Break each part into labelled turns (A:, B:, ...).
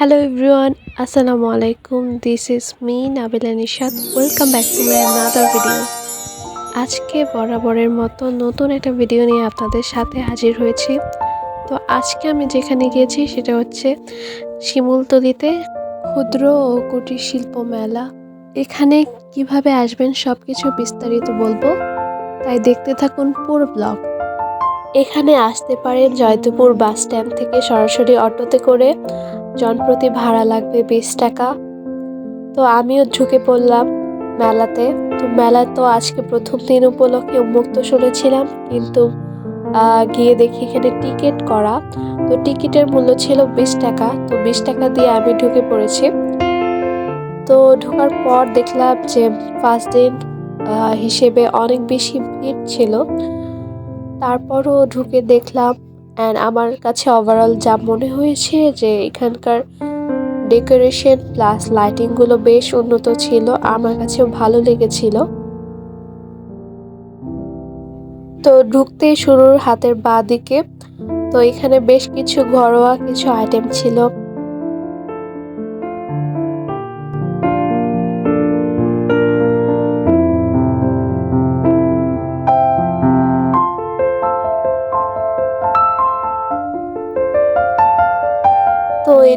A: Hello everyone আসসালামু আলাইকুম this is me Nabila Nishad welcome back to my another video আজকে বরাবরের মতো নতুন একটা ভিডিও নিয়ে আপনাদের সাথে হাজির হয়েছি। তো আজকে আমি যেখানে গিয়েছি সেটা হচ্ছে শিমুলতলিতে ক্ষুদ্র ও কুটির শিল্প মেলা। এখানে কীভাবে আসবেন সব কিছু বিস্তারিত বলব। তাই দেখতে থাকুন পুরো ব্লগ এখানে আসতে পারেন জয়দেবপুর বাস স্ট্যান্ড থেকে সরাসরি অটোতে করে। জনপ্রতি ভাড়া লাগবে বিশ টাকা। তো আমিও ঢুকে পড়লাম মেলাতে। তো মেলা তো আজকে প্রথম দিন উপলক্ষে উন্মুক্ত শুনেছিলাম। কিন্তু গিয়ে দেখি এখানে টিকিট করা। তো টিকিটের মূল্য ছিল বিশ টাকা। তো বিশ টাকা দিয়ে আমি ঢুকে পড়েছি। তো ঢোকার পর দেখলাম যে ফার্স্ট দিন হিসেবে অনেক বেশি ভিড় ছিল। তারপরও ঢুকে দেখলাম অ্যান্ড আমার কাছে ওভারঅল যা মনে হয়েছে যে এখানকার ডেকোরেশন প্লাস লাইটিংগুলো বেশ উন্নত ছিল, আমার কাছেও ভালো লেগেছিল। তো ঢুকতে শুরুর হাতের বাঁ দিকে, তো এখানে বেশ কিছু ঘরোয়া কিছু আইটেম ছিল।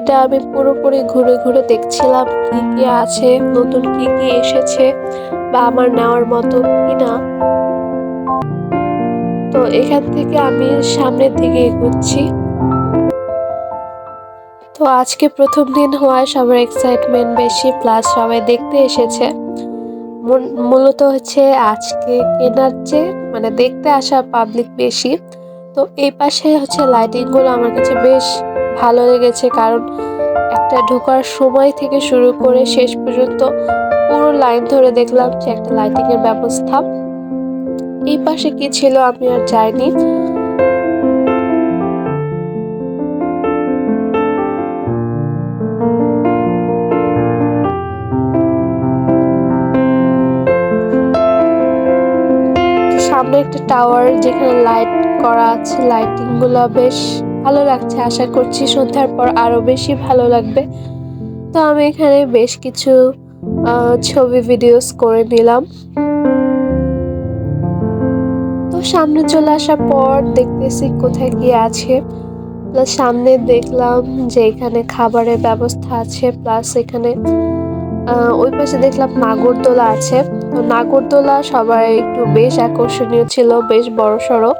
A: এটা আমি পুরোপুরি ঘুরে ঘুরে দেখছিলাম কি কি আছে, নতুন কি কি এসেছে বা আমার নেওয়ার মতো কি না। তো এখান থেকে আমি সামনের দিকে এগোচ্ছি। তো আজকে প্রথম দিন হওয়ায় সবার এক্সাইটমেন্ট বেশি প্লাস সবাই দেখতে এসেছে। মূল- মূলত হচ্ছে আজকে কেনার চেয়ে মানে দেখতে আসা পাবলিক বেশি। তো এই পাশে হচ্ছে লাইটিংগুলো আমার কাছে বেশ ভালো লেগেছে, কারণ একটা ঢোকার সময় থেকে শুরু করে শেষ পর্যন্ত পুরো লাইন ধরে দেখলাম যে একটা লাইটিং এর ব্যবস্থা। এই পাশে কি ছিল আমি আর যাইনি। সামনে একটা টাওয়ার যেখানে লাইট করা আছে লাইটিংগুলো বেশ ভালো লাগছে, আশা করছি সন্ধ্যার পর আরও বেশি ভালো লাগবে। তো আমি এখানে বেশ কিছু ছবি ভিডিওস করে নিলাম। তো সামনে চলে আসার পর দেখতেছি কোথায় কি আছে। প্লাস সামনে দেখলাম যে এখানে খাবারের ব্যবস্থা আছে, প্লাস এখানে ওই পাশে দেখলাম নাগরদোলা আছে। তো নাগরদোলা সবার একটু বেশ আকর্ষণীয় ছিল, বেশ বড় সড়ো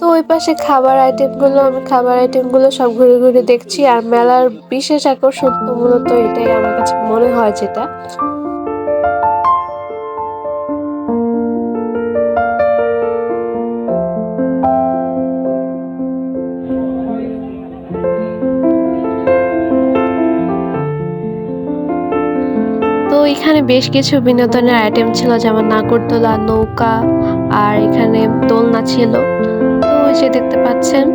A: তো ওই পাশে খাবার আইটেমগুলো আমি খাবার আইটেমগুলো সব ঘুরে ঘুরে দেখছি আর মেলার বিশেষ আকর্ষণ তো মূলত এটাই আমার কাছে মনে হয় যেটা। এখানে বেশ কিছু বিনোদনের আইটেম ছিল, যেমন নাগরদোলা, নৌকা আর এখানে দোলনা ছিল। ওই যে দেখতে পাচ্ছেন।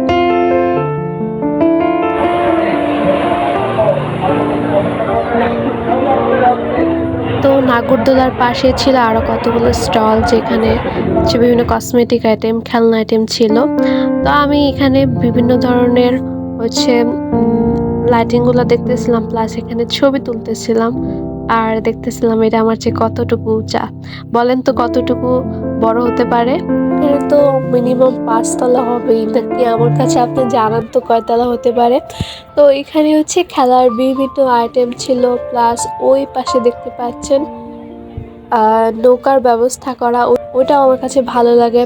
A: তো নাগরদোলার পাশে ছিল আরও কতগুলো স্টল, যেখানে হচ্ছে বিভিন্ন কসমেটিক আইটেম খেলনা আইটেম ছিল। তো আমি এখানে বিভিন্ন ধরনের হচ্ছে লাইটিংগুলো দেখতেছিলাম প্লাস এখানে ছবি তুলতেছিলাম। আর দেখতেছিলাম এটা আমার চেয়ে কতটুকু উঁচা। বলেন তো কতটুকু বড় হতে পারে? এটা তো মিনিমাম পাঁচতলা হবেই নাকি আমার কাছে আপনি জানান তো কয়তলা হতে পারে। তো এখানে হচ্ছে খেলার বিভিন্ন আইটেম ছিল প্লাস ওই পাশে দেখতে পাচ্ছেন নৌকার ব্যবস্থা করা। ওটাও আমার কাছে ভালো লাগে।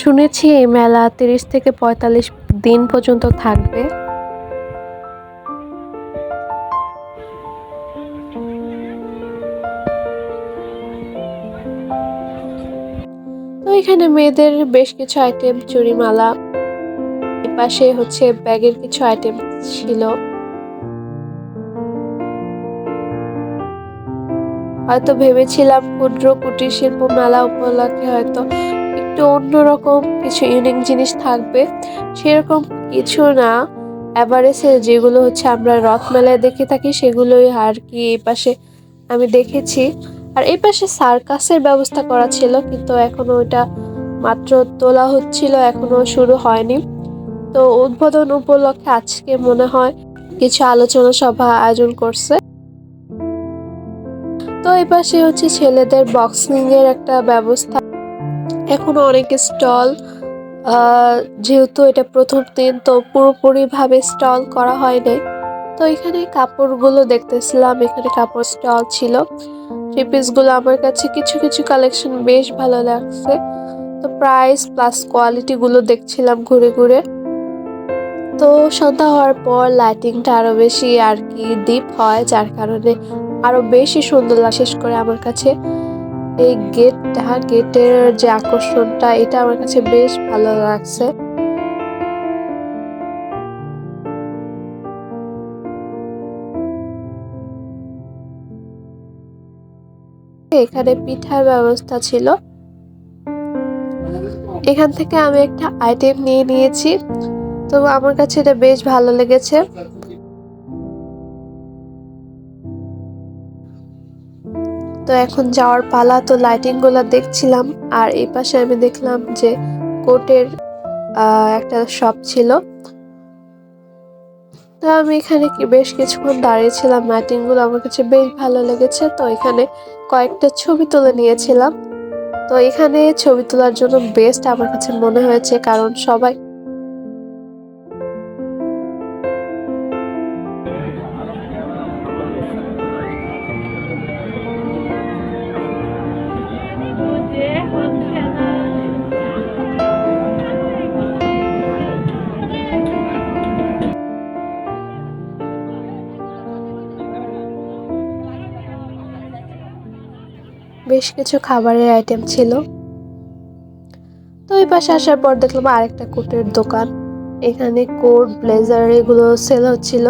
A: শুনেছি এই মেলা তিরিশ থেকে পঁয়তাল্লিশ দিন পর্যন্ত থাকবে। এখানে মেয়েদের বেশ কিছু আইটেম চুড়িমালা এই পাশে হচ্ছে ব্যাগের কিছু আইটেম ছিল। হয়তো ভেবেছিলাম ক্ষুদ্র কুটির শিল্প মেলা উপলক্ষে হয়তো একটু অন্যরকম কিছু ইউনিক জিনিস থাকবে। সেরকম কিছু না। এভারেস্টে যেগুলো হচ্ছে আমরা রথ মেলায় দেখে থাকি, সেগুলোই আর কি এই পাশে আমি দেখেছি। আর এই পাশে সার্কাসের ব্যবস্থা করা ছিল, কিন্তু এখনও ওটা মাত্র তোলা হচ্ছিল, এখনও শুরু হয়নি। তো উদ্বোধন উপলক্ষে আজকে মনে হয় কিছু আলোচনা সভা আয়োজন করছে। তো এই পাশে হচ্ছে ছেলেদের বক্সিং এর একটা ব্যবস্থা। এখনও অনেক স্টল যেহেতু এটা প্রথম দিন, তো পুরোপুরি ভাবে স্টল করা হয়নি। তো এখানে কাপড়গুলো দেখতেছিলাম, এখানে কাপড় স্টল ছিল। থ্রি গুলো আমার কাছে কিছু কিছু কালেকশন বেশ ভালো লাগছে। তো প্রাইস প্লাস কোয়ালিটিগুলো দেখছিলাম ঘুরে ঘুরে। তো সন্ধ্যা হওয়ার পর লাইটিংটা আরও বেশি আর কি ডিপ হয়, যার কারণে আরও বেশি সুন্দর লাগে। শেষ করে আমার কাছে এই গেটটা গেটের যে আকর্ষণটা, এটা আমার কাছে বেশ ভালো লাগছে। এখানে পিঠার ব্যবস্থা ছিল। এখান থেকে আমি একটা আইটেম নিয়ে নিয়েছি। তো আমার কাছে এটা বেশ ভালো লেগেছে। তো এখন যাওয়ার পালা, তো লাইটিংগুলা দেখছিলাম। আর এই পাশে আমি দেখলাম যে কোটের একটা শপ ছিল। তো আমি এখানে বেশ কিছুক্ষণ দাঁড়িয়েছিলাম ম্যাটিংগুলো গুলো আমার কাছে বেশ ভালো লেগেছে। তো এখানে কয়েকটা ছবি তুলে নিয়েছিলাম। তো এখানে ছবি তোলার জন্য বেস্ট আমার কাছে মনে হয়েছে, কারণ সবাই বেশ কিছু খাবারের আইটেম ছিল। তো ওই পাশে আসার পর দেখলাম আরেকটা কোটের দোকান। এখানে কোট ব্লেজার এগুলো সেল হচ্ছিল।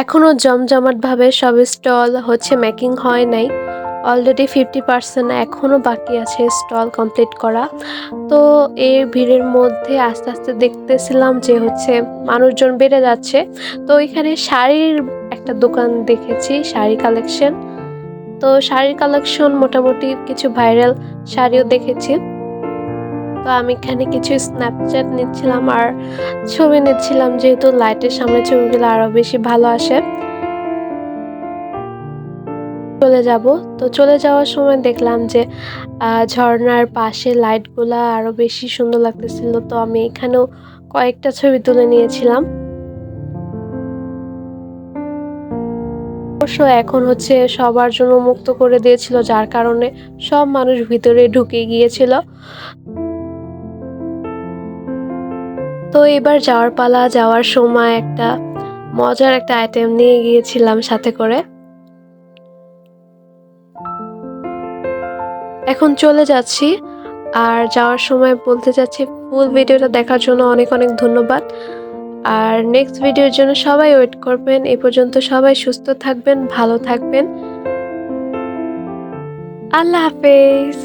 A: এখনও জমজমাট ভাবে সব স্টল হচ্ছে মেকিং হয় নাই। অলরেডি ফিফটি পার্সেন্ট এখনও বাকি আছে স্টল কমপ্লিট করা। তো এই ভিড়ের মধ্যে আস্তে আস্তে দেখতেছিলাম যে হচ্ছে মানুষজন বেড়ে যাচ্ছে। তো এখানে শাড়ির একটা দোকান দেখেছি, শাড়ি কালেকশন তো শাড়ির কালেকশন মোটামুটি কিছু ভাইরাল শাড়িও দেখেছি। তো আমি এখানে কিছু স্ন্যাপচ্যাট নিচ্ছিলাম আর ছবি নিচ্ছিলাম যেহেতু লাইটের সামনে ছবিগুলো আরও বেশি ভালো আসে। চলে যাব। তো চলে যাওয়ার সময় দেখলাম যে ঝর্নার পাশে লাইটগুলা আরও বেশি সুন্দর লাগতেছিল। তো আমি এখানেও কয়েকটা ছবি তুলে নিয়েছিলাম। অবশ্য এখন হচ্ছে সবার জন্য মুক্ত করে দিয়েছিল, যার কারণে সব মানুষ ভিতরে ঢুকে গিয়েছিল। তো এবার যাওয়ার পালা, যাওয়ার সময় একটা মজার একটা আইটেম নিয়ে গিয়েছিলাম সাথে করে। এখন চলে যাচ্ছি। আর যাওয়ার সময় বলতে চাচ্ছি ফুল ভিডিওটা দেখার জন্য অনেক অনেক ধন্যবাদ। আর নেক্সট ভিডিওর জন্য সবাই ওয়েট করবেন। এ পর্যন্ত সবাই সুস্থ থাকবেন, ভালো থাকবেন। আল্লাহ হাফেজ।